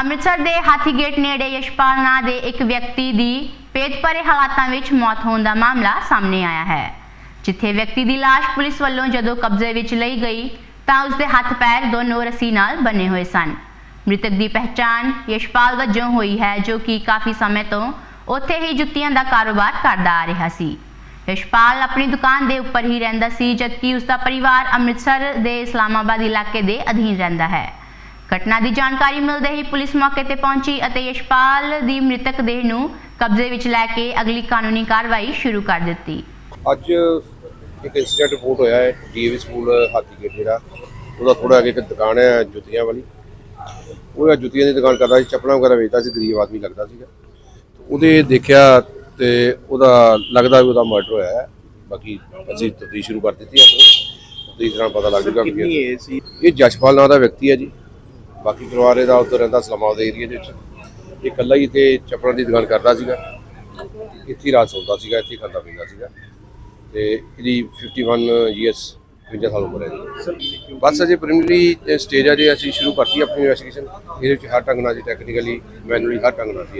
ਅੰਮ੍ਰਿਤਸਰ ਦੇ ਹਾਥੀਗੇਟ ਨੇੜੇ ਯਸ਼ਪਾਲ ਨਾਂ ਦੇ ਇੱਕ ਵਿਅਕਤੀ ਦੀ ਭੇਦਭਰੇ ਹਾਲਾਤਾਂ ਵਿੱਚ ਮੌਤ ਹੋਣ ਦਾ ਮਾਮਲਾ ਸਾਹਮਣੇ ਆਇਆ ਹੈ। ਜਿੱਥੇ ਵਿਅਕਤੀ ਦੀ ਲਾਸ਼ ਪੁਲਿਸ ਵੱਲੋਂ ਜਦੋਂ ਕਬਜ਼ੇ ਵਿੱਚ ਲਈ ਗਈ, ਤਾਂ ਉਸ ਦੇ ਹੱਥ ਪੈਰ ਦੋਨੋਂ ਰੱਸੀ ਨਾਲ ਬੰਨੇ ਹੋਏ ਸਨ। ਮ੍ਰਿਤਕ ਦੀ ਪਹਿਚਾਣ ਯਸ਼ਪਾਲ ਵਜੋਂ ਹੋਈ ਹੈ, ਜੋ ਕਿ ਕਾਫੀ ਸਮੇਂ ਤੋਂ ਉੱਥੇ ਹੀ ਜੁੱਤੀਆਂ ਦਾ ਕਾਰੋਬਾਰ ਕਰਦਾ ਆ ਰਿਹਾ ਸੀ। ਯਸ਼ਪਾਲ ਆਪਣੀ ਦੁਕਾਨ ਦੇ ਉੱਪਰ ਹੀ ਰਹਿੰਦਾ ਸੀ, ਜਦਕਿ ਉਸ ਦਾ ਪਰਿਵਾਰ ਅੰਮ੍ਰਿਤਸਰ ਦੇ ਇਸਲਾਮਾਬਾਦ ਇਲਾਕੇ ਦੇ ਅਧੀਨ ਰਹਿੰਦਾ ਹੈ। ਘਟਨਾ ਦੀ ਜਾਣਕਾਰੀ ਮਿਲਦੇ ਹੀ ਪੁਲਿਸ ਮੌਕੇ ਤੇ ਪਹੁੰਚੀ ਅਤੇ ਯਸ਼ਪਾਲ ਦੀ ਮ੍ਰਿਤਕ ਦੇਹ ਨੂੰ ਕਬਜ਼ੇ ਵਿੱਚ ਲੈ ਕੇ ਅਗਲੀ ਕਾਨੂੰਨੀ ਕਾਰਵਾਈ ਸ਼ੁਰੂ ਕਰ ਦਿੱਤੀ। ਅੱਜ ਇੱਕ ਇਨਸੀਡੈਂਟ ਰਿਪੋਰਟ ਹੋਇਆ ਹੈ ਡੀਏਵੀ ਸਕੂਲ ਹਾਥੀਗੇਟ ਜਿਹੜਾ। ਉਹਦਾ ਥੋੜਾ ਅੱਗੇ ਇੱਕ ਦੁਕਾਨ ਹੈ ਜੁੱਤੀਆਂ ਵਾਲੀ। ਉਹ ਜੁੱਤੀਆਂ ਦੀ ਦੁਕਾਨ ਕਰਦਾ ਸੀ ਚੱਪਲਾਂ ਵਗੈਰਾ ਵੇਚਦਾ ਸੀ ਗਰੀਬ ਆਦਮੀ ਲੱਗਦਾ ਸੀਗਾ। ਉਹਦੇ ਦੇਖਿਆ ਤੇ ਉਹਦਾ ਲੱਗਦਾ ਵੀ ਉਹਦਾ ਮਰਡਰ ਹੋਇਆ ਹੈ। ਬਾਕੀ ਅਸੀਂ ਤਫਤੀਸ਼ ਸ਼ੁਰੂ ਕਰ ਦਿੱਤੀ ਆਪਣੀ। ਨਾਲ ਪਤਾ ਲੱਗ ਜੂਗਾ ਕਿੰਨੀ ਏਜ ਸੀ? ਇਹ ਜਸ਼ਪਾਲ ਨਾਂ ਦਾ ਵਿਅਕਤੀ ਹੈ ਜੀ। ਬਾਕੀ ਪਰਿਵਾਰ ਇਹਦਾ ਉੱਧਰ ਰਹਿੰਦਾ ਇਸਲਾਮਾਬਾਦ ਏਰੀਆ ਦੇ ਵਿੱਚ। ਇਹ ਇਕੱਲਾ ਹੀ ਤੇ ਚੱਪਲਾਂ ਦੀ ਦੁਕਾਨ ਕਰਦਾ ਸੀਗਾ। ਇੱਥੇ ਹੀ ਰਾਤ ਸੌਂਦਾ ਸੀਗਾ ਇੱਥੇ ਹੀ ਖਾਂਦਾ ਪੀਂਦਾ ਸੀਗਾ। ਤੇ ਇਹਦੀ 51 ਇਅਰਸ 55 ਸਾਲ ਉਮਰ ਹੈ ਬਸ ਅਜੇ ਪ੍ਰੀਲਿਮਿਨਰੀ ਸਟੇਜ ਆ ਜੇ ਅਸੀਂ ਸ਼ੁਰੂ ਕਰਤੀ ਆਪਣੀ ਇਨਵੈਸਟੀਗੇਸ਼ਨ ਇਹਦੇ ਵਿੱਚ ਹਰ ਢੰਗ ਨਾਲ ਜੀ ਟੈਕਨੀਕਲੀ ਮੈਨੂਅਲੀ ਹਰ ਢੰਗ ਨਾਲ ਸੀ